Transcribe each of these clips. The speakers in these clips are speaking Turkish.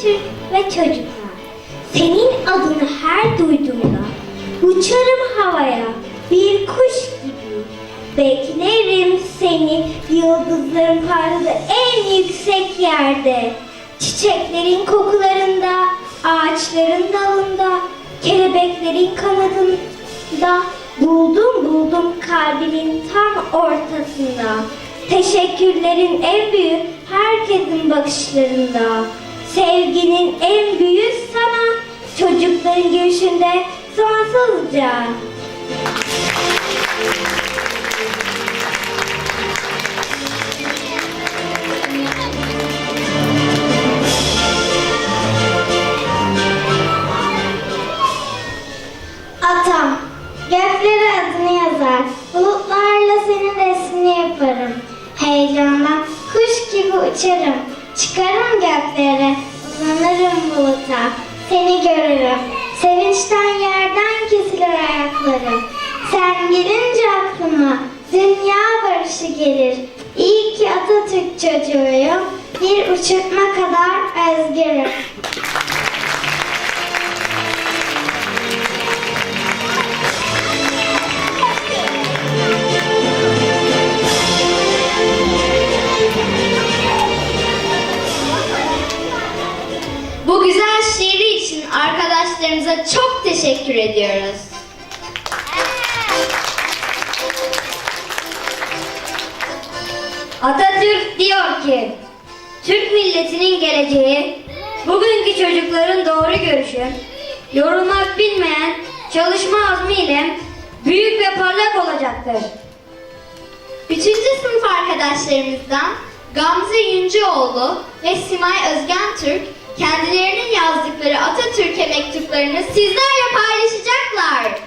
Atatürk ve çocuklar. Senin adını her duyduğumda uçarım havaya bir kuş gibi. Beklerim seni yıldızların parladığı en yüksek yerde. Çiçeklerin kokularında, ağaçların dalında, kelebeklerin kanadında buldum buldum kalbimin tam ortasında. Teşekkürlerin en büyük herkesin bakışlarında. Sevginin en büyük sana çocukların görüşünde sonsuzca. Atam, göklere adını yazar, bulutlarla senin resmini yaparım. Heyecandan kuş gibi uçarım, çıkarım göklere, uzanırım buluta, seni görürüm. Sevinçten yerden kesilir ayaklarım. Sen gelince aklıma dünya barışı gelir. İyi ki Atatürk çocuğuyum, bir uçurtma kadar özgürüm. Arkadaşlarımıza çok teşekkür ediyoruz. Atatürk diyor ki, Türk milletinin geleceği, bugünkü çocukların doğru görüşü, yorulmak bilmeyen çalışma azmiyle büyük ve parlak olacaktır. Üçüncü sınıf arkadaşlarımızdan Gamze Yüncüoğlu ve Simay Özgen Türk kendilerinin yazdıkları Atatürk'e mektuplarını sizlerle paylaşacaklar.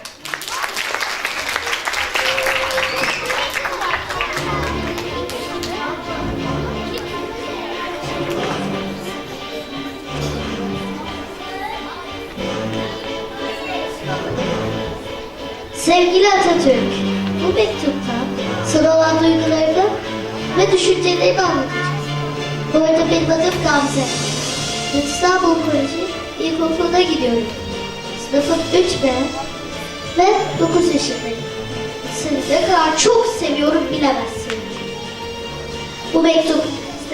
Sevgili Atatürk, bu mektupta sana olan duygularını ve düşüncelerimi anlatacağım. Bu arada benim adım Gamze. İstanbul Koleji İlkokulu'na gidiyorum. Sınıfım 3B ve 9 yaşındayım. Seni ne kadar çok seviyorum bilemezsin. Bu mektup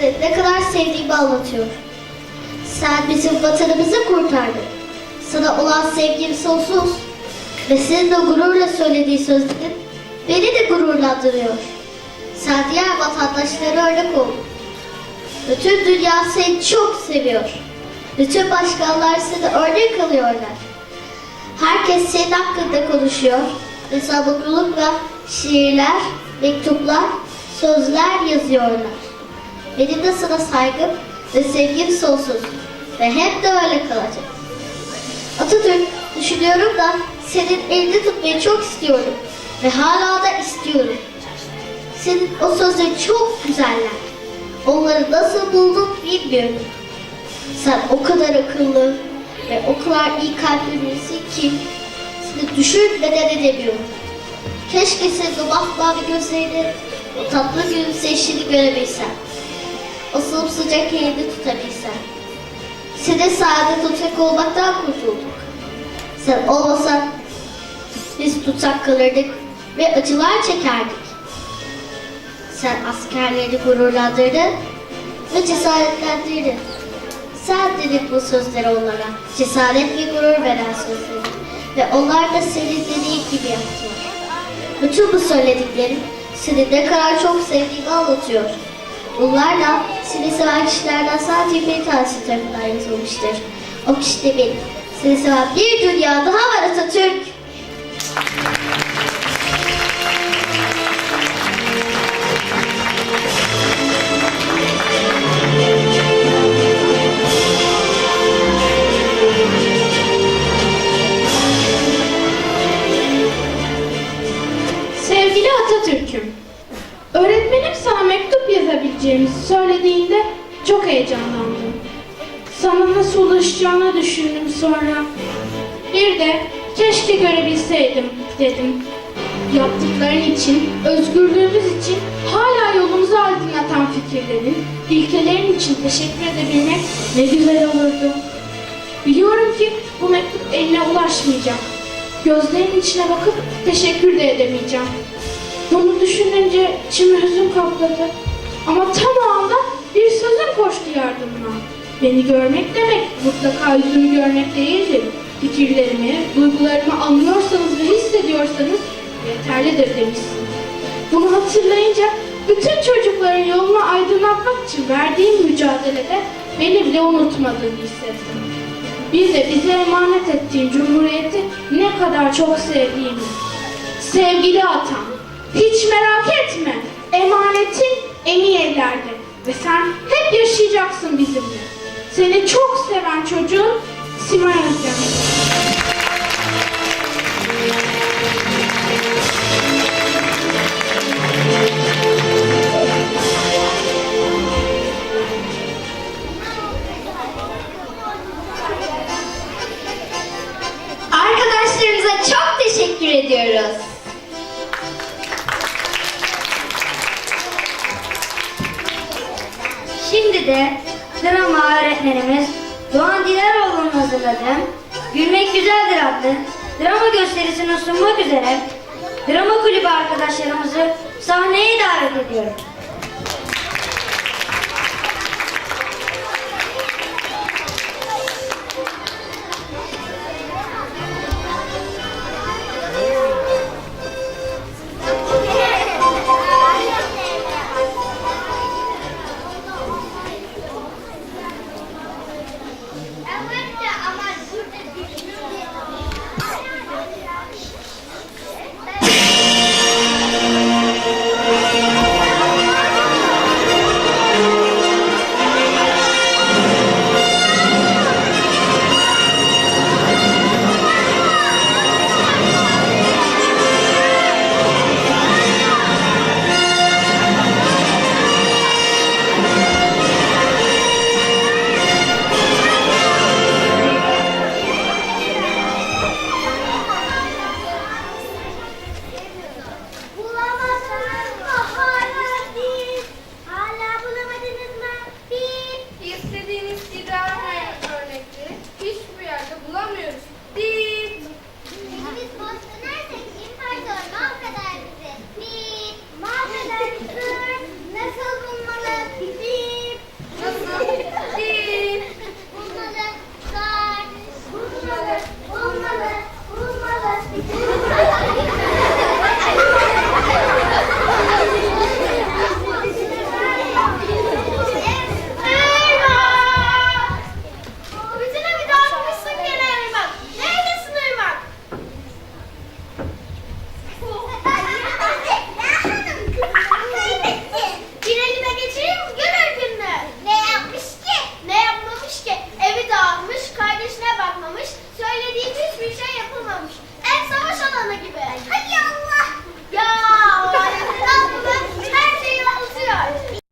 seni ne kadar sevdiğimi anlatıyor. Sen bizim vatanımızı kurtardın. Sana olan sevgim sonsuz. Ve senin de gururla söylediği sözlerin beni de gururlandırıyor. Sen diğer vatandaşlara örnek ol. Bütün dünya seni çok seviyor. Bütün başkanlar seni örnek alıyorlar. Herkes senin hakkında konuşuyor. Ve sana mutlulukla şiirler, mektuplar, sözler yazıyorlar. Benim de sana saygım ve sevgim sonsuz. Ve hep de öyle kalacak. Atatürk düşünüyorum da senin elini tutmayı çok istiyorum. Ve hala da istiyorum. Senin o sözleri çok güzeller. Onları nasıl buldun bilmiyorum. Sen o kadar akıllı ve o kadar iyi kalpli birisin ki seni düşünmeden edemiyorum. Keşke senin o masmavi gözlerini, o tatlı gülümseyişini görebilsem. O sımsıcak elini tutabilsem. Senin sayende tutsak olmaktan kurtulduk. Sen olmasan biz tutsak kalırdık ve acılar çekerdik. Sen askerleri gururlandırdın ve cesaretlendirdin. Sen dedin bu sözleri onlara. Cesaret ve gurur veren sözleri. Ve onlar da senin dediğin gibi yaptılar. Bütün bu söylediklerim seni ne kadar çok sevdiğimi anlatıyor. Bunlar da seni seven kişilerden sadece bir tanesi tarafından yazılmıştır. O kişi de benim. Seni seven bir dünya daha var Atatürk. Söylediğinde çok heyecanlandım. Sana nasıl ulaşacağını düşündüm sonra. Bir de keşke görebilseydim dedim. Yaptıkların için, özgürlüğümüz için hala yolumuzu aydınlatan fikirlerin, ilkelerin için teşekkür edebilmek ne güzel olurdu. Biliyorum ki bu mektup eline ulaşmayacak. Gözlerinin içine bakıp teşekkür de edemeyeceğim. Bunu düşününce içimi hüzün kapladı. Ama tam o anda bir sözün koştu yardımına. Beni görmek demek mutlaka yüzümü görmek değildir. Fikirlerimi, duygularımı anlıyorsanız ve hissediyorsanız yeterlidir demişsin. Bunu hatırlayınca bütün çocukların yolunu aydınlatmak için verdiğim mücadelede beni bile unutmadığını hissettim. Bir de bize emanet ettiğin cumhuriyeti ne kadar çok sevdiğimi. Sevgili atam, hiç merak etme. Emanetin emin ellerde ve sen hep yaşayacaksın bizimle. Seni çok seven çocuğun Simay Özlem. Arkadaşlarımıza çok teşekkür ediyoruz. De drama öğretmenimiz Doğan Dileroğlu'nun hazırladığı Gülmek Güzeldir adlı drama gösterisini sunmak üzere drama kulübü arkadaşlarımızı sahneye davet ediyorum.